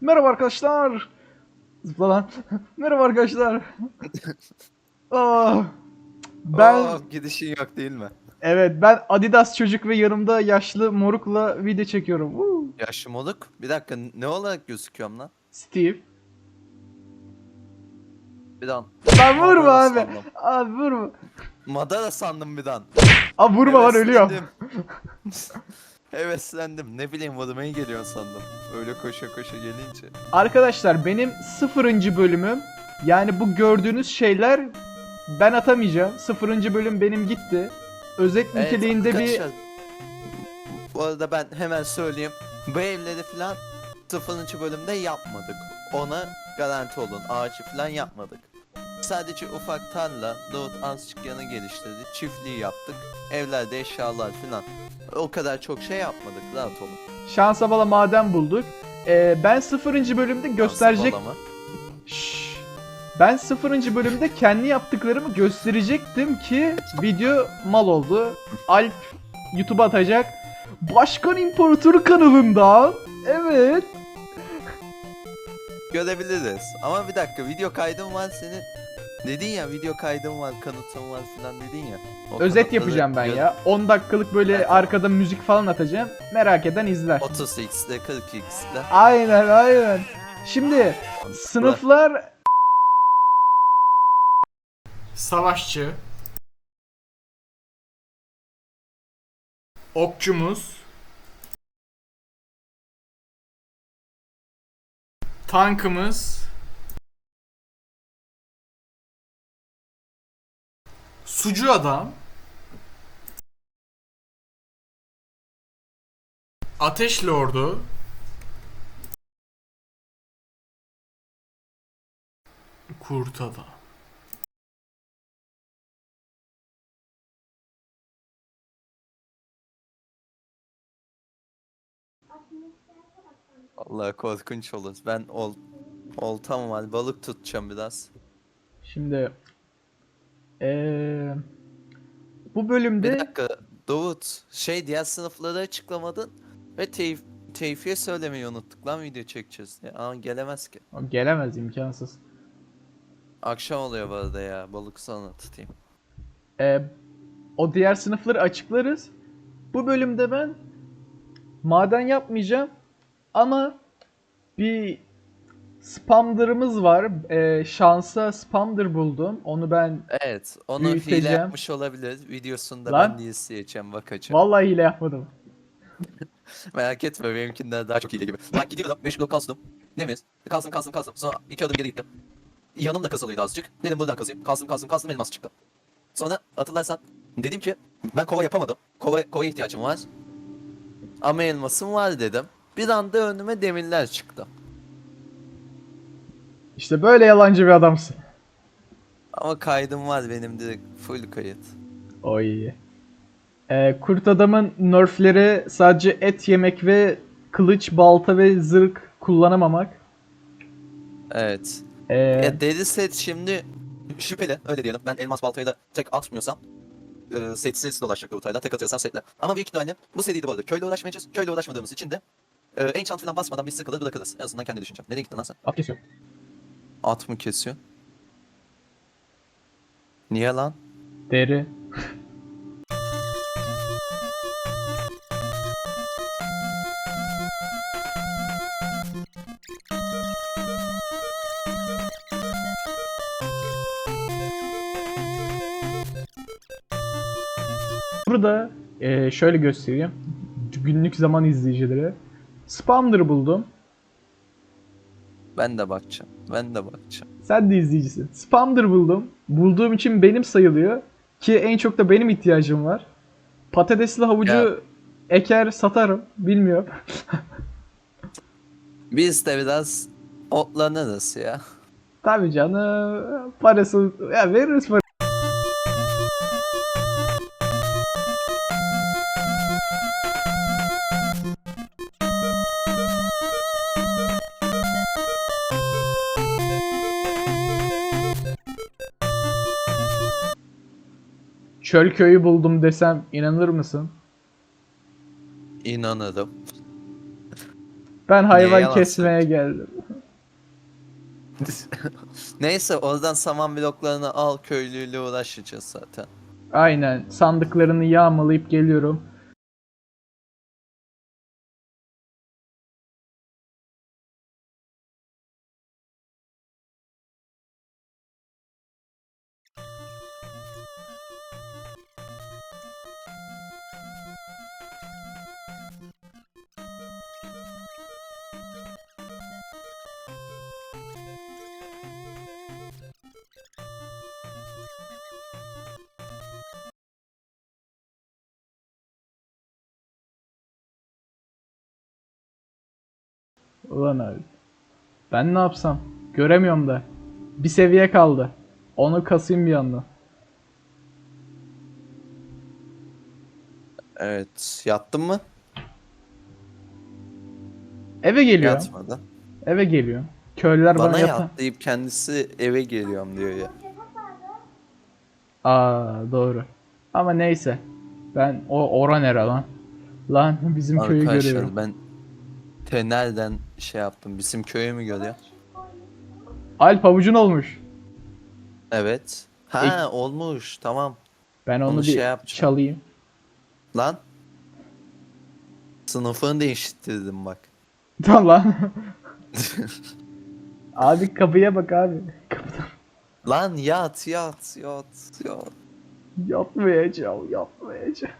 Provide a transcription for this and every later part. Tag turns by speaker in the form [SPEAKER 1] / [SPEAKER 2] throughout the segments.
[SPEAKER 1] Merhaba arkadaşlar. Zıpla lan. Merhaba arkadaşlar. Aa, ben
[SPEAKER 2] Oo, gidişin yok değil mi?
[SPEAKER 1] evet ben Adidas çocuk ve yanımda yaşlı morukla video çekiyorum. Woo.
[SPEAKER 2] Yaşım oluk. Bir dakika ne olarak gözüküyorum lan?
[SPEAKER 1] Steve.
[SPEAKER 2] Bir dan.
[SPEAKER 1] Lan vurma
[SPEAKER 2] Madara
[SPEAKER 1] abi.
[SPEAKER 2] sandım.
[SPEAKER 1] Abi vurma.
[SPEAKER 2] Madara sandım bir dan.
[SPEAKER 1] Abi vurma lan ölüyorum.
[SPEAKER 2] Heveslendim. Ne bileyim vurmaya geliyorsun sandım. Öyle koşa koşa gelince.
[SPEAKER 1] Arkadaşlar benim sıfırıncı bölümüm. Yani bu gördüğünüz şeyler ben atamayacağım. Sıfırıncı bölüm benim gitti. Özet
[SPEAKER 2] Evet,
[SPEAKER 1] niteliğinde bir
[SPEAKER 2] arkadaşlar, Bu arada ben hemen söyleyeyim. Bu evleri falan 0. bölümde yapmadık. Ona garanti olun. Ağaçı falan yapmadık. Sadece ufak tarla, Davut azıcık yanı geliştirdi. Çiftliği yaptık. Evlerde eşyalar falan. O kadar çok şey yapmadık. Rahat olun.
[SPEAKER 1] şansa bala maden bulduk. Ee, ben sıfırıncı bölümde gösterecek... Şşş. Ben sıfırıncı bölümde kendi yaptıklarımı gösterecektim ki video mal oldu. Alp YouTube'a atacak. Başkan İmparatoru kanalından. Evet.
[SPEAKER 2] Görebiliriz. Ama bir dakika video kaydım var senin. Dedin ya video kaydım var, kanıtım var falan dedin ya. O
[SPEAKER 1] Özet
[SPEAKER 2] kanıtları
[SPEAKER 1] yapacağım ben
[SPEAKER 2] gö-
[SPEAKER 1] ya. 10 dakikalık böyle
[SPEAKER 2] Evet.
[SPEAKER 1] arkada müzik falan atacağım. Merak eden izler.
[SPEAKER 2] 30x'de 40x'de.
[SPEAKER 1] Aynen aynen. Şimdi sınıflar
[SPEAKER 3] Savaşçı. Okçumuz. Tankımız. Sucu adam. Ateş Lordu. Kurt adam.
[SPEAKER 2] Allah korkunç olur. Ben ol oltam var. Balık tutacağım biraz.
[SPEAKER 1] şimdi eee bu
[SPEAKER 2] Bir
[SPEAKER 1] bölümde
[SPEAKER 2] dakika. Davut, şey diğer sınıfları açıklamadın ve teyf teyfiye söylemeyi unuttuk lan video çekeceğiz diye. Ama gelemez ki.
[SPEAKER 1] gelemez imkansız.
[SPEAKER 2] Akşam oluyor bu arada ya. Balık sana tutayım.
[SPEAKER 1] Ee, o diğer sınıfları açıklarız. Bu bölümde ben maden yapmayacağım ama bir spamder'ımız var. Ee, şansa spamder buldum. Onu ben
[SPEAKER 2] Evet, onu hile
[SPEAKER 1] Büyüteceğim.
[SPEAKER 2] yapmış olabilir. Videosunda
[SPEAKER 1] Lan.
[SPEAKER 2] ben de izleyeceğim bakacağım.
[SPEAKER 1] vallahi hile yapmadım.
[SPEAKER 2] Merak etme benimkinden daha çok hile gibi. Bak gidiyorum 5 blok kastım. Nemiz? Kalsın kalsın kalsın. Sonra iki adım geri gittim. Yanım da kasılıydı azıcık. Dedim buradan kazayım. Kalsın kalsın kalsın elmas çıktı. Sonra hatırlarsan dedim ki ben kova yapamadım. Kova, kovaya ihtiyacım var. Ama elmasım var dedim. Bir anda önüme demirler çıktı.
[SPEAKER 1] İşte böyle yalancı bir adamsın.
[SPEAKER 2] Ama kaydım var benim direkt full kayıt.
[SPEAKER 1] O iyi. Ee, kurt adamın nerfleri sadece et yemek ve kılıç, balta ve zırh kullanamamak.
[SPEAKER 2] Evet.
[SPEAKER 1] Ee,
[SPEAKER 2] Ya deri set şimdi şüpheli öyle diyelim. Ben elmas baltayı da tek atmıyorsam e, setsiz dolaşacak rotayla tek atıyorsam setle. Ama büyük ihtimalle bu seriydi bu arada. Köyle uğraşmayacağız. Köyle uğraşmadığımız için de e, enchant falan basmadan biz sıkılır bırakırız. En azından kendi düşüncem. Nereye gittin lan sen?
[SPEAKER 1] at kesiyor.
[SPEAKER 2] At mı kesiyor? Niye lan?
[SPEAKER 1] Deri. Burada eee, şöyle göstereyim. Günlük zaman izleyicilere. Spamdır buldum.
[SPEAKER 2] Ben de bakacağım. Ben de bakacağım.
[SPEAKER 1] Sen de izleyicisin. Spamdır buldum. Bulduğum için benim sayılıyor. Ki en çok da benim ihtiyacım var. Patatesli havucu
[SPEAKER 2] Ya.
[SPEAKER 1] eker satarım. Bilmiyorum.
[SPEAKER 2] Biz de biraz otlanırız ya.
[SPEAKER 1] Tabii canım. Parası ya veririz para. Çöl köyü buldum desem inanır mısın?
[SPEAKER 2] İnanırım.
[SPEAKER 1] Ben hayvan kesmeye geldim.
[SPEAKER 2] Neyse oradan saman bloklarını al köylüyle uğraşacağız zaten.
[SPEAKER 1] Aynen. Sandıklarını yağmalayıp geliyorum. Ulan abi. Ben ne yapsam? Göremiyorum da. Bir seviye kaldı. Onu kasayım bir yandan.
[SPEAKER 2] Evet yattın mı?
[SPEAKER 1] Eve geliyor.
[SPEAKER 2] Yatmadı.
[SPEAKER 1] Eve geliyor. Köylüler bana,
[SPEAKER 2] Bana
[SPEAKER 1] yata...
[SPEAKER 2] yat deyip kendisi eve geliyorum diyor ya.
[SPEAKER 1] Aa doğru. Ama neyse. Ben o ora nere lan? Lan bizim köyü
[SPEAKER 2] Arkadaşlar
[SPEAKER 1] görüyorum.
[SPEAKER 2] ben Tener'den şey yaptım. Bizim köyü mü görüyor?
[SPEAKER 1] Alp avucun olmuş.
[SPEAKER 2] Evet. Ha olmuş tamam.
[SPEAKER 1] Ben onu,
[SPEAKER 2] Onu
[SPEAKER 1] bir
[SPEAKER 2] şey yapacağım.
[SPEAKER 1] çalayım.
[SPEAKER 2] Lan. Sınıfını değiştirdim bak.
[SPEAKER 1] Tamam lan. abi kapıya bak abi. Kapıdan
[SPEAKER 2] Lan yat yat yat yat.
[SPEAKER 1] yapmayacağım, yapmayacağım.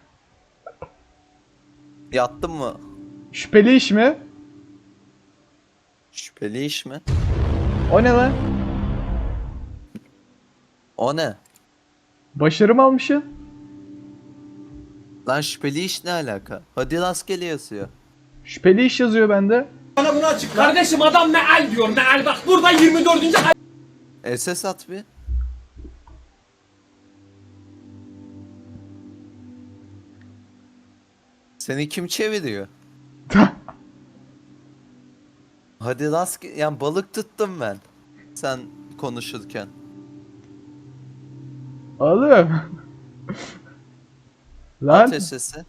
[SPEAKER 2] Yattın mı?
[SPEAKER 1] Şüpheli iş mi?
[SPEAKER 2] Şüpheli iş mi?
[SPEAKER 1] O ne lan?
[SPEAKER 2] O ne?
[SPEAKER 1] Başarı mı almışsın?
[SPEAKER 2] Lan şüpheli iş ne alaka? Hadi rastgele yazıyor.
[SPEAKER 1] Şüpheli iş yazıyor bende.
[SPEAKER 4] Bana bunu açıkla. Kardeşim adam meal diyor meal bak burada 24. ay-
[SPEAKER 2] SS at bir. Seni kim çeviriyor? Hadi rastgele yani balık tuttum ben. Sen konuşurken.
[SPEAKER 1] Oğlum. lan
[SPEAKER 2] At SS'i.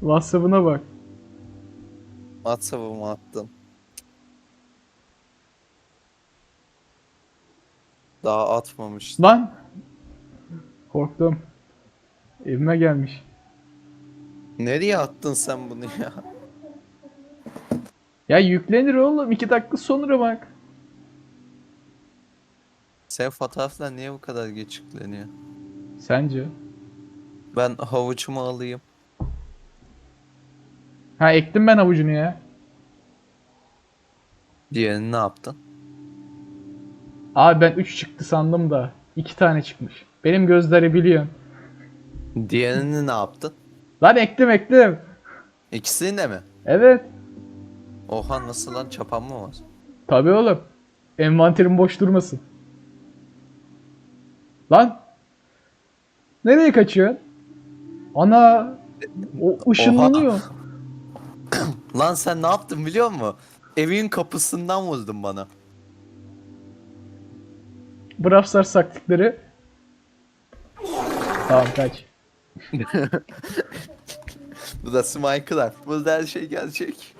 [SPEAKER 1] WhatsApp'ına bak.
[SPEAKER 2] WhatsApp'ıma attım. Daha atmamış.
[SPEAKER 1] Lan. Korktum. Evime gelmiş.
[SPEAKER 2] Nereye attın sen bunu ya?
[SPEAKER 1] Ya yüklenir oğlum. 2 dakika sonra bak.
[SPEAKER 2] Sen fotoğraflar niye bu kadar geç yükleniyor?
[SPEAKER 1] Sence?
[SPEAKER 2] Ben havucumu alayım.
[SPEAKER 1] Ha ektim ben avucunu ya.
[SPEAKER 2] Diğerini ne yaptın?
[SPEAKER 1] Abi ben 3 çıktı sandım da 2 tane çıkmış. Benim gözleri biliyor.
[SPEAKER 2] Diğerini ne yaptın?
[SPEAKER 1] Lan ektim ektim.
[SPEAKER 2] İkisini de mi?
[SPEAKER 1] Evet.
[SPEAKER 2] Oha nasıl lan çapan mı var?
[SPEAKER 1] Tabii oğlum. Envanterim boş durmasın. Lan. Nereye kaçıyorsun? Ana. O ışınlanıyor.
[SPEAKER 2] Lan sen ne yaptın biliyor musun? Evin kapısından vurdun bana.
[SPEAKER 1] Brawl Stars taktikleri. Tamam kaç.
[SPEAKER 2] Burası Minecraft. Burada her şey gerçek.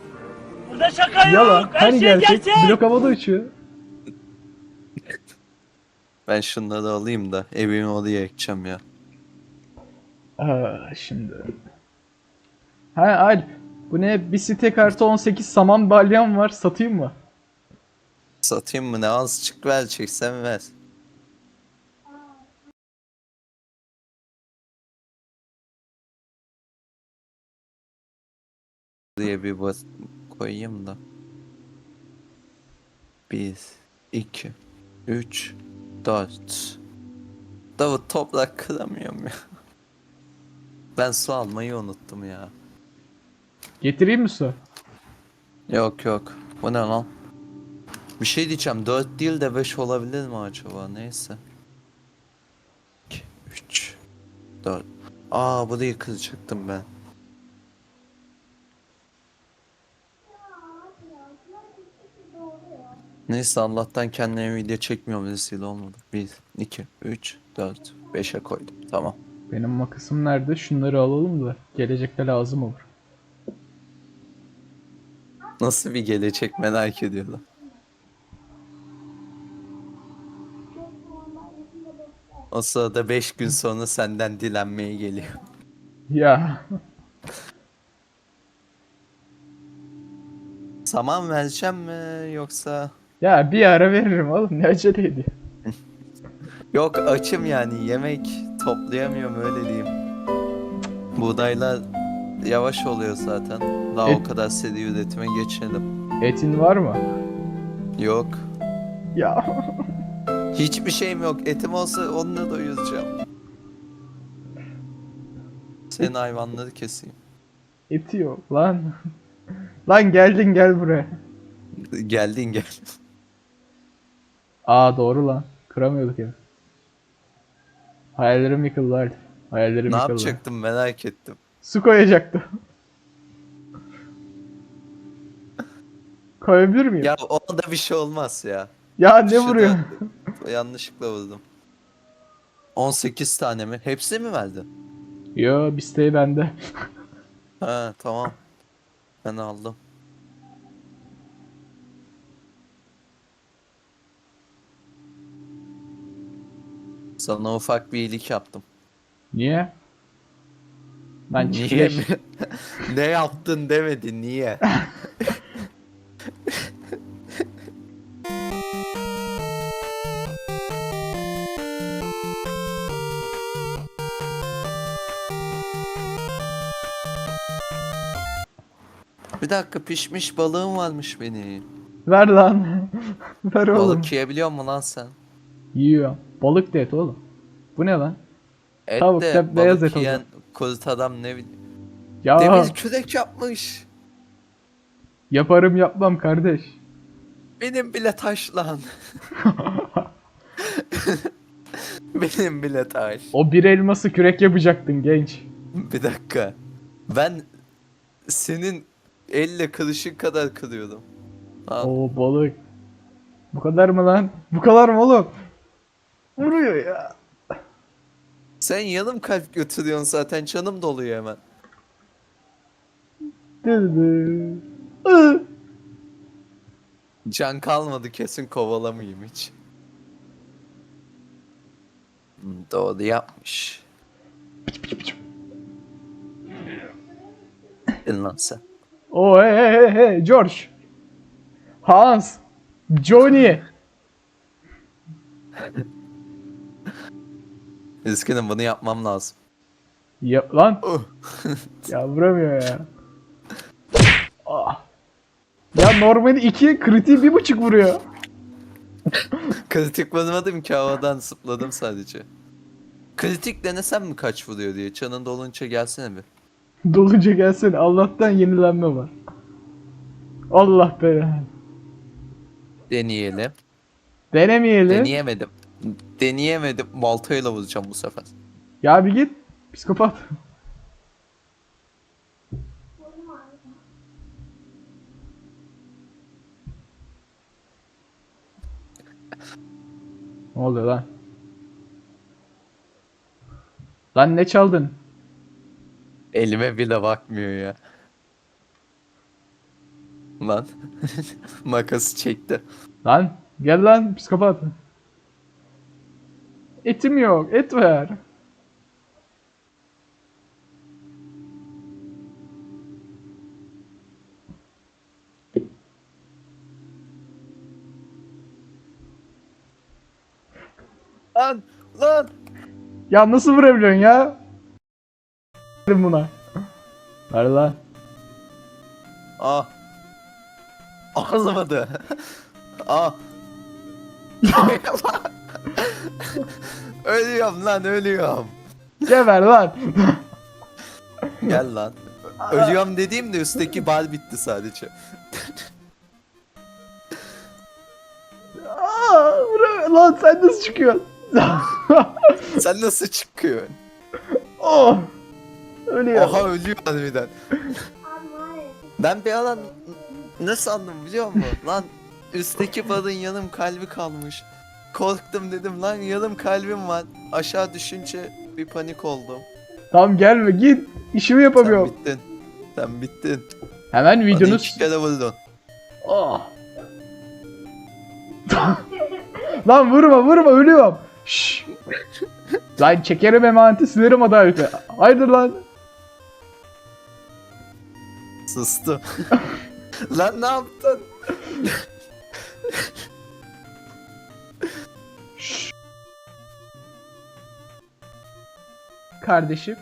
[SPEAKER 4] Burada şaka yok.
[SPEAKER 1] Yalan.
[SPEAKER 4] her
[SPEAKER 1] Hani
[SPEAKER 4] şey
[SPEAKER 1] gerçek.
[SPEAKER 4] gerçek.
[SPEAKER 1] Blok havada uçuyor.
[SPEAKER 2] Ben şunları alayım da evimi oraya ekeceğim ya.
[SPEAKER 1] Aa, şimdi. Ha Alp. Bu ne? Bir site kartı 18 saman balyam var. Satayım mı?
[SPEAKER 2] Satayım mı ne azıcık ver çeksen ver. diye bir bas koyayım da. 1 2 3 4 Davut toprak kıramıyorum ya. Ben su almayı unuttum ya.
[SPEAKER 1] Getireyim mi su?
[SPEAKER 2] Yok yok. Bu ne lan? Bir şey diyeceğim. 4 değil de 5 olabilir mi acaba? Neyse. 2, 3, 4. Aa burayı kıracaktım ben. Neyse Allah'tan kendime video çekmiyorum vesile olmadı. 1, 2, 3, 4, 5'e koydum. Tamam.
[SPEAKER 1] Benim makasım nerede? Şunları alalım da gelecekte lazım olur.
[SPEAKER 2] Nasıl bir gelecek merak ediyorum. O sırada 5 gün sonra senden dilenmeye geliyor.
[SPEAKER 1] Ya.
[SPEAKER 2] Saman vereceğim mi yoksa...
[SPEAKER 1] Ya bir ara veririm oğlum ne aceleydi.
[SPEAKER 2] Yok açım yani yemek toplayamıyorum öyle diyeyim. Buğdaylar yavaş oluyor zaten. Daha o
[SPEAKER 1] Et-
[SPEAKER 2] kadar seri üretime geçelim.
[SPEAKER 1] Etin var mı?
[SPEAKER 2] Yok.
[SPEAKER 1] Ya.
[SPEAKER 2] Hiçbir şeyim yok. Etim olsa onunla doyuracağım. Senin hayvanları keseyim.
[SPEAKER 1] Eti yok lan. lan geldin gel buraya.
[SPEAKER 2] Geldin gel.
[SPEAKER 1] Aa doğru lan. Kıramıyorduk ya. Hayallerim yıkıldı Alp. Hayallerim
[SPEAKER 2] ne
[SPEAKER 1] yıkıldı.
[SPEAKER 2] yapacaktım merak ettim.
[SPEAKER 1] Su koyacaktım. Koyabilir miyim? Ya,
[SPEAKER 2] Ya ona da bir şey olmaz ya.
[SPEAKER 1] ne
[SPEAKER 2] Şurada-
[SPEAKER 1] vuruyor?
[SPEAKER 2] Yanlışlıkla vurdum. 18 tane mi? Hepsi mi verdi?
[SPEAKER 1] Yo bisteği bende.
[SPEAKER 2] Ha tamam. Ben aldım. Sana ufak bir iyilik yaptım.
[SPEAKER 1] Niye? Ben
[SPEAKER 2] Niye
[SPEAKER 1] çiftleş.
[SPEAKER 2] ne yaptın demedi niye? Bir dakika pişmiş balığım varmış benim.
[SPEAKER 1] Ver lan. Ver oğlum.
[SPEAKER 2] Balık yiyebiliyor mu lan sen?
[SPEAKER 1] Yiyor. Balık da et oğlum. Bu ne lan?
[SPEAKER 2] Et
[SPEAKER 1] Tavuk
[SPEAKER 2] de
[SPEAKER 1] da beyaz et
[SPEAKER 2] yiyen kurt adam ne bileyim.
[SPEAKER 1] Ya
[SPEAKER 2] Demir kürek yapmış.
[SPEAKER 1] yaparım yapmam kardeş.
[SPEAKER 2] Benim bile taş lan. Benim bile taş.
[SPEAKER 1] O bir elması kürek yapacaktın genç.
[SPEAKER 2] Bir dakika. Ben senin elle kılıçın kadar kırıyordum. Al.
[SPEAKER 1] Oo balık. Bu kadar mı lan? Bu kadar mı oğlum? Vuruyor ya.
[SPEAKER 2] Sen yarım kalp götürüyorsun zaten canım doluyor hemen. Can kalmadı kesin kovalamayayım hiç. Doğru yapmış. Lan sen.
[SPEAKER 1] Oo hey hey hey hey George. Hans. Johnny.
[SPEAKER 2] Üzgünüm bunu yapmam lazım.
[SPEAKER 1] Ya lan.
[SPEAKER 2] Uh.
[SPEAKER 1] ya vuramıyor ya. Ah. Ya normali 2 kritiği bir buçuk vuruyor.
[SPEAKER 2] Kritik vurmadım ki havadan zıpladım sadece. Kritik denesem mi kaç vuruyor diye. Çanın dolunca gelsene bir.
[SPEAKER 1] Dolunca gelsene Allah'tan yenilenme var. Allah be.
[SPEAKER 2] Deneyelim.
[SPEAKER 1] Denemeyelim.
[SPEAKER 2] Deneyemedim. Deneyemedim. Baltayla vuracağım bu sefer.
[SPEAKER 1] Ya bir git. Psikopat. Ne oluyor lan? Lan ne çaldın?
[SPEAKER 2] Elime bile bakmıyor ya. Lan. Makası çekti.
[SPEAKER 1] Lan gel lan psikopat. Etim yok. Et ver.
[SPEAKER 2] Lan. Lan.
[SPEAKER 1] Ya nasıl vurabiliyorsun ya? Buna. Ver lan.
[SPEAKER 2] Ah. Ağlamadı. ah. ölüyorum lan ölüyorum.
[SPEAKER 1] Geber lan.
[SPEAKER 2] Gel lan. Ölüyorum dediğimde üstteki bal bitti sadece.
[SPEAKER 1] Aa, vuramıyor. Lan sen nasıl çıkıyorsun?
[SPEAKER 2] Sen nasıl çıkıyorsun?
[SPEAKER 1] oh. Ölüyor.
[SPEAKER 2] Oha ölüyor harbiden. Ben bir an ne sandım biliyor musun? lan üstteki balın yarım kalbi kalmış. Korktum dedim lan yarım kalbim var. Aşağı düşünce bir panik oldum.
[SPEAKER 1] Tamam gelme git. İşimi
[SPEAKER 2] Sen
[SPEAKER 1] yapamıyorum.
[SPEAKER 2] bittin. Sen bittin.
[SPEAKER 1] Hemen
[SPEAKER 2] Bana
[SPEAKER 1] videonun
[SPEAKER 2] iki kere vurdun.
[SPEAKER 1] Oh. Lan vurma vurma ölüyorum. Şşş. Lan çekerim emaneti silerim adaleti. Haydi lan.
[SPEAKER 2] Sustu. Lan ne yaptın?
[SPEAKER 1] Kardeşim.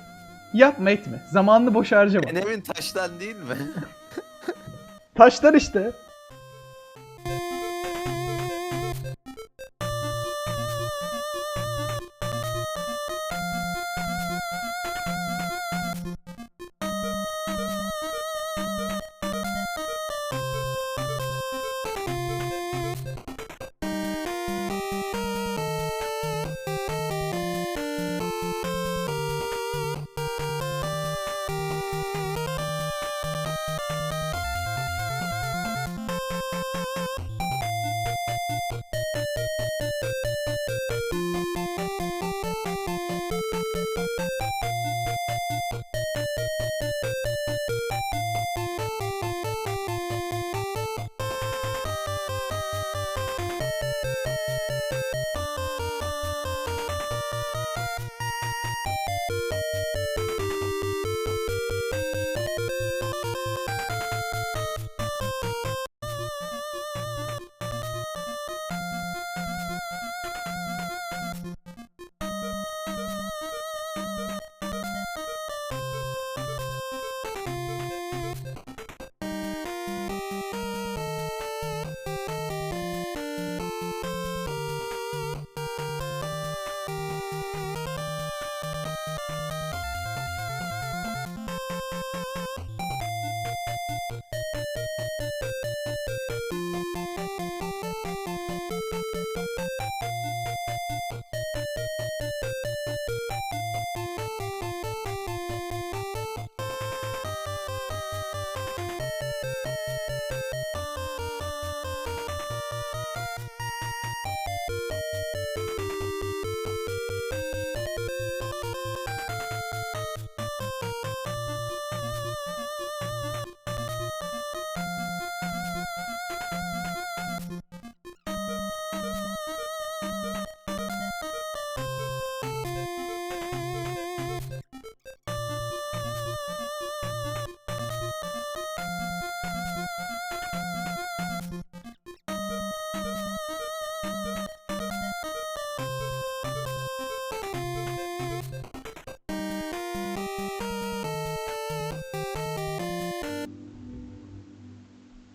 [SPEAKER 1] Yapma etme. Zamanını boş harcama.
[SPEAKER 2] Benim evin taştan değil mi?
[SPEAKER 1] Taşlar işte.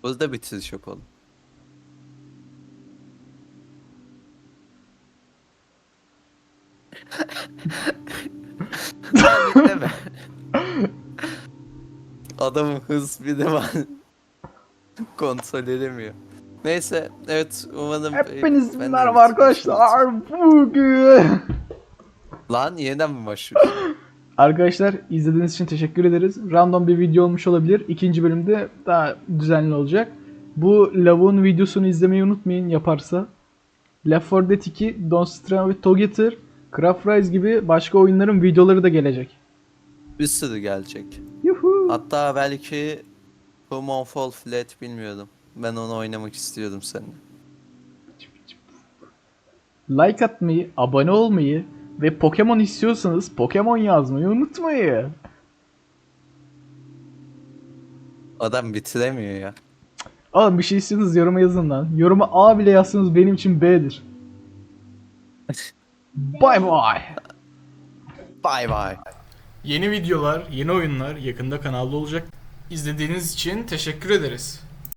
[SPEAKER 2] Burada bitiriş yapalım. Lan dinleme. Adamın hız bir de ben kontrol edemiyor. Neyse evet umarım...
[SPEAKER 1] Hepiniz
[SPEAKER 2] ben de
[SPEAKER 1] merhaba arkadaşlar. Bugün.
[SPEAKER 2] Lan yeniden mi başlıyoruz?
[SPEAKER 1] Arkadaşlar izlediğiniz için teşekkür ederiz. Random bir video olmuş olabilir. İkinci bölümde daha düzenli olacak. Bu lavuğun videosunu izlemeyi unutmayın yaparsa. Left 4 Dead 2, Don't Starve with Togeter, Craft Rise gibi başka oyunların videoları da gelecek.
[SPEAKER 2] Bir sürü gelecek.
[SPEAKER 1] Yuhu.
[SPEAKER 2] Hatta belki Human Fall Flat bilmiyordum. Ben onu oynamak istiyordum seninle.
[SPEAKER 1] Like atmayı, abone olmayı ve Pokemon istiyorsanız Pokemon yazmayı unutmayın.
[SPEAKER 2] Adam bitiremiyor ya.
[SPEAKER 1] Oğlum bir şey istiyorsanız yoruma yazın lan. Yoruma A bile yazsanız benim için B'dir. Bye bye.
[SPEAKER 2] Bye bye.
[SPEAKER 3] Yeni videolar, yeni oyunlar yakında kanalda olacak. İzlediğiniz için teşekkür ederiz.